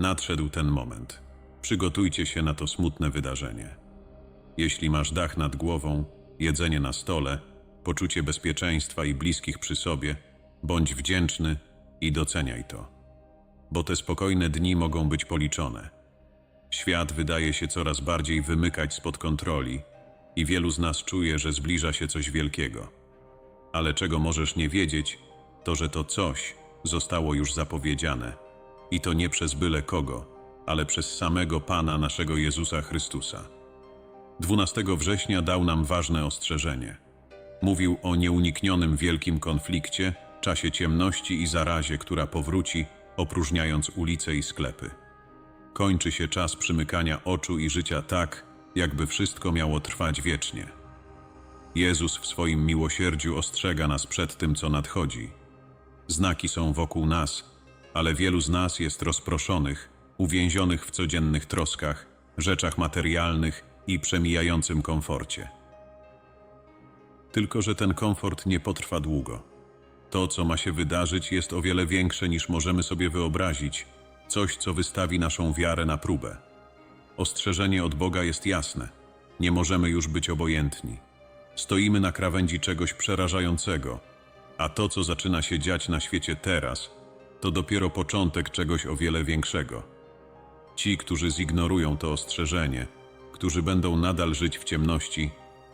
Nadszedł ten moment. Przygotujcie się na to smutne wydarzenie. Jeśli masz dach nad głową, jedzenie na stole, poczucie bezpieczeństwa i bliskich przy sobie, bądź wdzięczny i doceniaj to. Bo te spokojne dni mogą być policzone. Świat wydaje się coraz bardziej wymykać spod kontroli i wielu z nas czuje, że zbliża się coś wielkiego. Ale czego możesz nie wiedzieć, to że to coś zostało już zapowiedziane. I to nie przez byle kogo, ale przez samego Pana naszego Jezusa Chrystusa. 12 września dał nam ważne ostrzeżenie. Mówił o nieuniknionym wielkim konflikcie, czasie ciemności i zarazie, która powróci, opróżniając ulice i sklepy. Kończy się czas przymykania oczu i życia tak, jakby wszystko miało trwać wiecznie. Jezus w swoim miłosierdziu ostrzega nas przed tym, co nadchodzi. Znaki są wokół nas, ale wielu z nas jest rozproszonych, uwięzionych w codziennych troskach, rzeczach materialnych i przemijającym komforcie. Tylko, że ten komfort nie potrwa długo. To, co ma się wydarzyć, jest o wiele większe niż możemy sobie wyobrazić, coś, co wystawi naszą wiarę na próbę. Ostrzeżenie od Boga jest jasne. Nie możemy już być obojętni. Stoimy na krawędzi czegoś przerażającego, a to, co zaczyna się dziać na świecie teraz, to dopiero początek czegoś o wiele większego. Ci, którzy zignorują to ostrzeżenie, którzy będą nadal żyć w ciemności,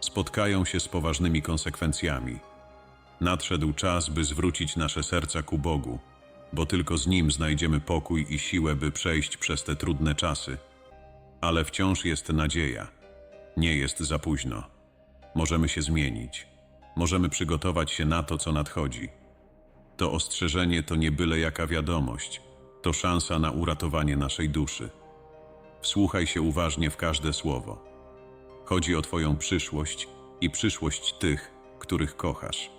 spotkają się z poważnymi konsekwencjami. Nadszedł czas, by zwrócić nasze serca ku Bogu, bo tylko z Nim znajdziemy pokój i siłę, by przejść przez te trudne czasy. Ale wciąż jest nadzieja. Nie jest za późno. Możemy się zmienić. Możemy przygotować się na to, co nadchodzi. To ostrzeżenie to nie byle jaka wiadomość, to szansa na uratowanie naszej duszy. Wsłuchaj się uważnie w każde słowo. Chodzi o Twoją przyszłość i przyszłość tych, których kochasz.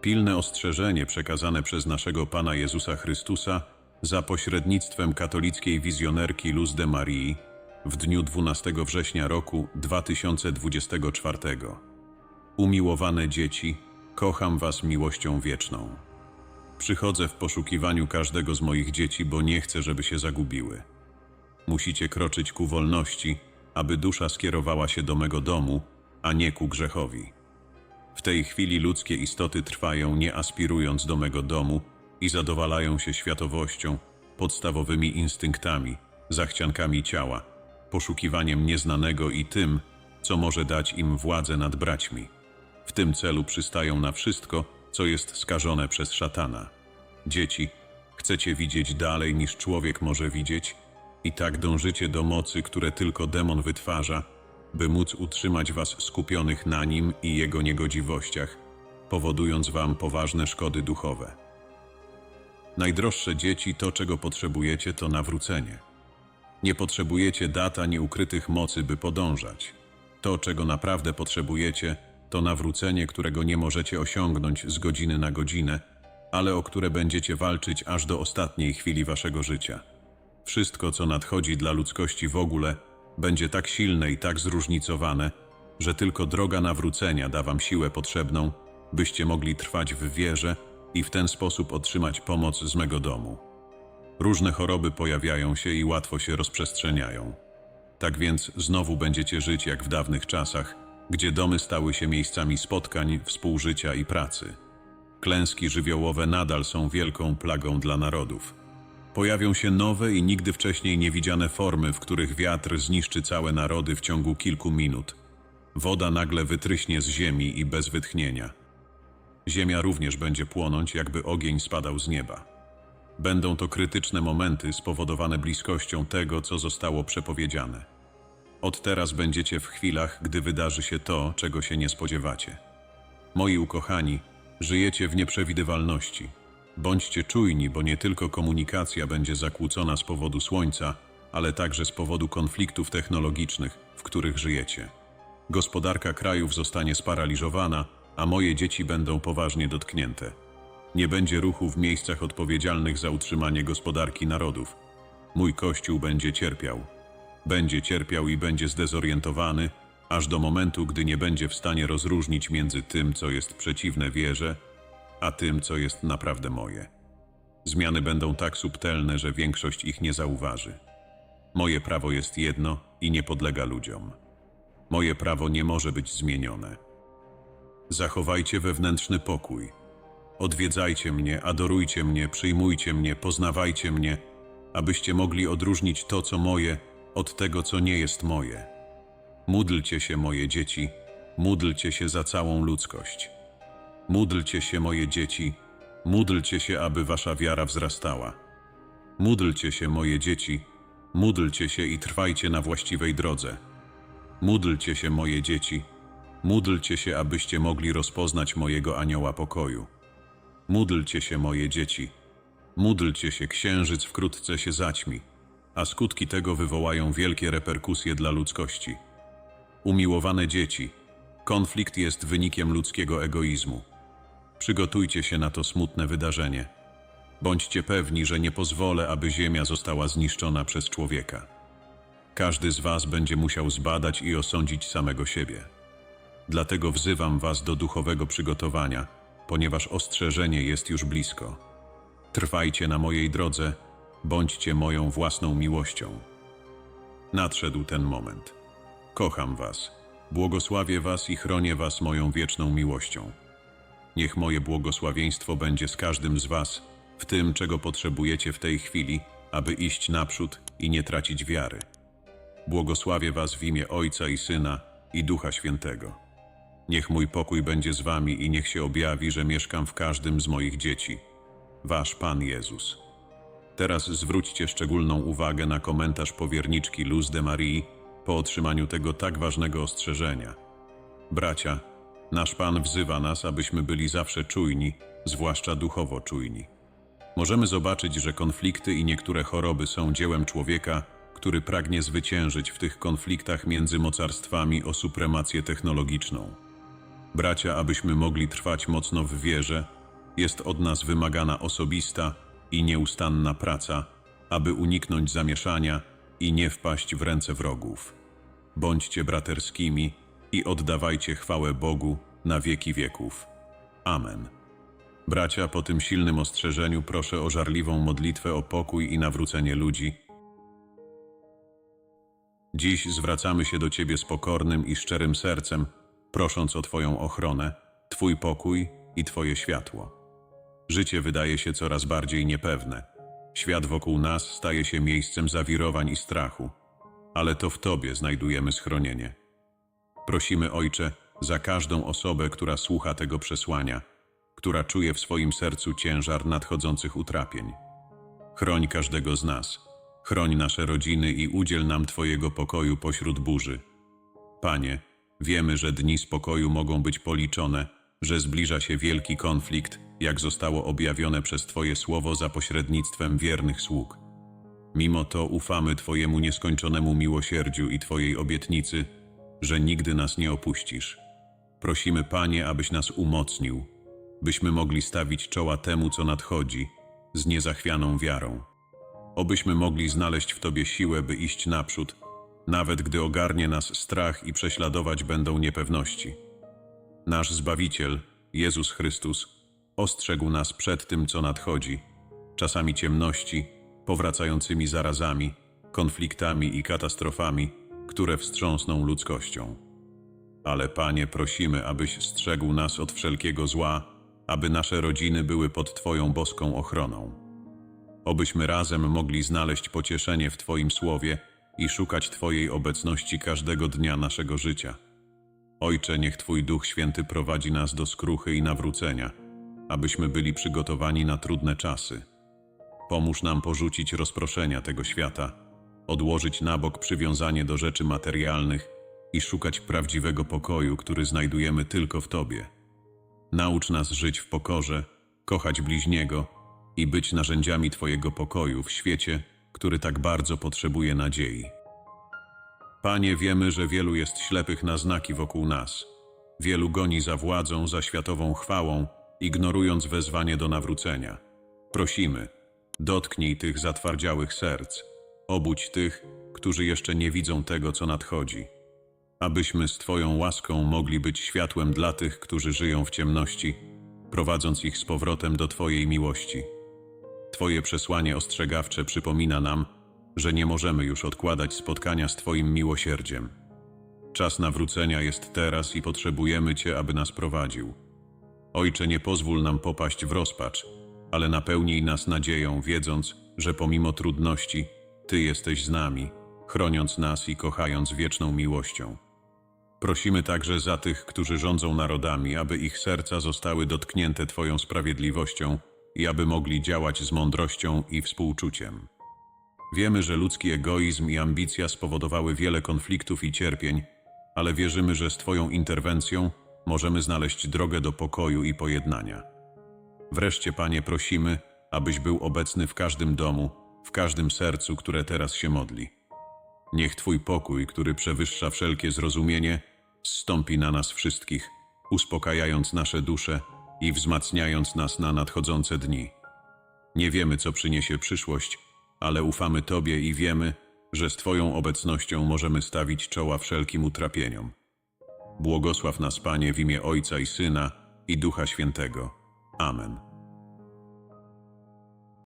Pilne ostrzeżenie przekazane przez naszego Pana Jezusa Chrystusa za pośrednictwem katolickiej wizjonerki Luz de Marii w dniu 12 września roku 2024. Umiłowane dzieci, kocham Was miłością wieczną. Przychodzę w poszukiwaniu każdego z moich dzieci, bo nie chcę, żeby się zagubiły. Musicie kroczyć ku wolności, aby dusza skierowała się do mego domu, a nie ku grzechowi. W tej chwili ludzkie istoty trwają, nie aspirując do mego domu i zadowalają się światowością, podstawowymi instynktami, zachciankami ciała, poszukiwaniem nieznanego i tym, co może dać im władzę nad braćmi. W tym celu przystają na wszystko, co jest skażone przez szatana. Dzieci, chcecie widzieć dalej niż człowiek może widzieć, i tak dążycie do mocy, które tylko demon wytwarza, by móc utrzymać was skupionych na nim i jego niegodziwościach, powodując wam poważne szkody duchowe. Najdroższe dzieci, to czego potrzebujecie, to nawrócenie. Nie potrzebujecie dat ani ukrytych mocy, by podążać. To, czego naprawdę potrzebujecie, to nawrócenie, którego nie możecie osiągnąć z godziny na godzinę, ale o które będziecie walczyć aż do ostatniej chwili waszego życia. Wszystko, co nadchodzi dla ludzkości w ogóle, będzie tak silne i tak zróżnicowane, że tylko droga nawrócenia da wam siłę potrzebną, byście mogli trwać w wierze i w ten sposób otrzymać pomoc z mego domu. Różne choroby pojawiają się i łatwo się rozprzestrzeniają. Tak więc znowu będziecie żyć jak w dawnych czasach, gdzie domy stały się miejscami spotkań, współżycia i pracy. Klęski żywiołowe nadal są wielką plagą dla narodów. Pojawią się nowe i nigdy wcześniej niewidziane formy, w których wiatr zniszczy całe narody w ciągu kilku minut. Woda nagle wytryśnie z ziemi i bez wytchnienia. Ziemia również będzie płonąć, jakby ogień spadał z nieba. Będą to krytyczne momenty spowodowane bliskością tego, co zostało przepowiedziane. Od teraz będziecie w chwilach, gdy wydarzy się to, czego się nie spodziewacie. Moi ukochani, żyjecie w nieprzewidywalności. Bądźcie czujni, bo nie tylko komunikacja będzie zakłócona z powodu słońca, ale także z powodu konfliktów technologicznych, w których żyjecie. Gospodarka krajów zostanie sparaliżowana, a moje dzieci będą poważnie dotknięte. Nie będzie ruchu w miejscach odpowiedzialnych za utrzymanie gospodarki narodów. Mój kościół będzie cierpiał. Będzie cierpiał i będzie zdezorientowany, aż do momentu, gdy nie będzie w stanie rozróżnić między tym, co jest przeciwne wierze, a tym, co jest naprawdę moje. Zmiany będą tak subtelne, że większość ich nie zauważy. Moje prawo jest jedno i nie podlega ludziom. Moje prawo nie może być zmienione. Zachowajcie wewnętrzny pokój. Odwiedzajcie mnie, adorujcie mnie, przyjmujcie mnie, poznawajcie mnie, abyście mogli odróżnić to, co moje, od tego, co nie jest moje. Módlcie się, moje dzieci, módlcie się za całą ludzkość. Módlcie się, moje dzieci, módlcie się, aby wasza wiara wzrastała. Módlcie się, moje dzieci, módlcie się i trwajcie na właściwej drodze. Módlcie się, moje dzieci, módlcie się, abyście mogli rozpoznać mojego anioła pokoju. Módlcie się, moje dzieci, módlcie się, księżyc wkrótce się zaćmi, a skutki tego wywołają wielkie reperkusje dla ludzkości. Umiłowane dzieci, konflikt jest wynikiem ludzkiego egoizmu. Przygotujcie się na to smutne wydarzenie. Bądźcie pewni, że nie pozwolę, aby Ziemia została zniszczona przez człowieka. Każdy z Was będzie musiał zbadać i osądzić samego siebie. Dlatego wzywam Was do duchowego przygotowania, ponieważ ostrzeżenie jest już blisko. Trwajcie na mojej drodze, bądźcie moją własną miłością. Nadszedł ten moment. Kocham Was, błogosławię Was i chronię Was moją wieczną miłością. Niech moje błogosławieństwo będzie z każdym z Was w tym, czego potrzebujecie w tej chwili, aby iść naprzód i nie tracić wiary. Błogosławię Was w imię Ojca i Syna i Ducha Świętego. Niech mój pokój będzie z Wami i niech się objawi, że mieszkam w każdym z moich dzieci. Wasz Pan Jezus. Teraz zwróćcie szczególną uwagę na komentarz powierniczki Luz de Marii po otrzymaniu tego tak ważnego ostrzeżenia. Bracia, nasz Pan wzywa nas, abyśmy byli zawsze czujni, zwłaszcza duchowo czujni. Możemy zobaczyć, że konflikty i niektóre choroby są dziełem człowieka, który pragnie zwyciężyć w tych konfliktach między mocarstwami o supremację technologiczną. Bracia, abyśmy mogli trwać mocno w wierze, jest od nas wymagana osobista i nieustanna praca, aby uniknąć zamieszania i nie wpaść w ręce wrogów. Bądźcie braterskimi i oddawajcie chwałę Bogu na wieki wieków. Amen. Bracia, po tym silnym ostrzeżeniu proszę o żarliwą modlitwę o pokój i nawrócenie ludzi. Dziś zwracamy się do Ciebie z pokornym i szczerym sercem, prosząc o Twoją ochronę, Twój pokój i Twoje światło. Życie wydaje się coraz bardziej niepewne. Świat wokół nas staje się miejscem zawirowań i strachu, ale to w Tobie znajdujemy schronienie. Prosimy, Ojcze, za każdą osobę, która słucha tego przesłania, która czuje w swoim sercu ciężar nadchodzących utrapień. Chroń każdego z nas, chroń nasze rodziny i udziel nam Twojego pokoju pośród burzy. Panie, wiemy, że dni spokoju mogą być policzone, że zbliża się wielki konflikt, jak zostało objawione przez Twoje słowo za pośrednictwem wiernych sług. Mimo to ufamy Twojemu nieskończonemu miłosierdziu i Twojej obietnicy, że nigdy nas nie opuścisz. Prosimy, Panie, abyś nas umocnił, byśmy mogli stawić czoła temu, co nadchodzi, z niezachwianą wiarą. Obyśmy mogli znaleźć w Tobie siłę, by iść naprzód, nawet gdy ogarnie nas strach i prześladować będą niepewności. Nasz Zbawiciel, Jezus Chrystus, ostrzegł nas przed tym, co nadchodzi, czasami ciemności, powracającymi zarazami, konfliktami i katastrofami, które wstrząsną ludzkością. Ale Panie, prosimy, abyś strzegł nas od wszelkiego zła, aby nasze rodziny były pod Twoją boską ochroną. Obyśmy razem mogli znaleźć pocieszenie w Twoim słowie i szukać Twojej obecności każdego dnia naszego życia. Ojcze, niech Twój Duch Święty prowadzi nas do skruchy i nawrócenia, abyśmy byli przygotowani na trudne czasy. Pomóż nam porzucić rozproszenia tego świata, odłożyć na bok przywiązanie do rzeczy materialnych i szukać prawdziwego pokoju, który znajdujemy tylko w Tobie. Naucz nas żyć w pokorze, kochać bliźniego i być narzędziami Twojego pokoju w świecie, który tak bardzo potrzebuje nadziei. Panie, wiemy, że wielu jest ślepych na znaki wokół nas. Wielu goni za władzą, za światową chwałą, ignorując wezwanie do nawrócenia. Prosimy, dotknij tych zatwardziałych serc, obudź tych, którzy jeszcze nie widzą tego, co nadchodzi. Abyśmy z Twoją łaską mogli być światłem dla tych, którzy żyją w ciemności, prowadząc ich z powrotem do Twojej miłości. Twoje przesłanie ostrzegawcze przypomina nam, że nie możemy już odkładać spotkania z Twoim miłosierdziem. Czas nawrócenia jest teraz i potrzebujemy Cię, aby nas prowadził. Ojcze, nie pozwól nam popaść w rozpacz, ale napełnij nas nadzieją, wiedząc, że pomimo trudności Ty jesteś z nami, chroniąc nas i kochając wieczną miłością. Prosimy także za tych, którzy rządzą narodami, aby ich serca zostały dotknięte Twoją sprawiedliwością i aby mogli działać z mądrością i współczuciem. Wiemy, że ludzki egoizm i ambicja spowodowały wiele konfliktów i cierpień, ale wierzymy, że z Twoją interwencją możemy znaleźć drogę do pokoju i pojednania. Wreszcie, Panie, prosimy, abyś był obecny w każdym domu, w każdym sercu, które teraz się modli. Niech Twój pokój, który przewyższa wszelkie zrozumienie, zstąpi na nas wszystkich, uspokajając nasze dusze i wzmacniając nas na nadchodzące dni. Nie wiemy, co przyniesie przyszłość, ale ufamy Tobie i wiemy, że z Twoją obecnością możemy stawić czoła wszelkim utrapieniom. Błogosław nas, Panie, w imię Ojca i Syna i Ducha Świętego. Amen.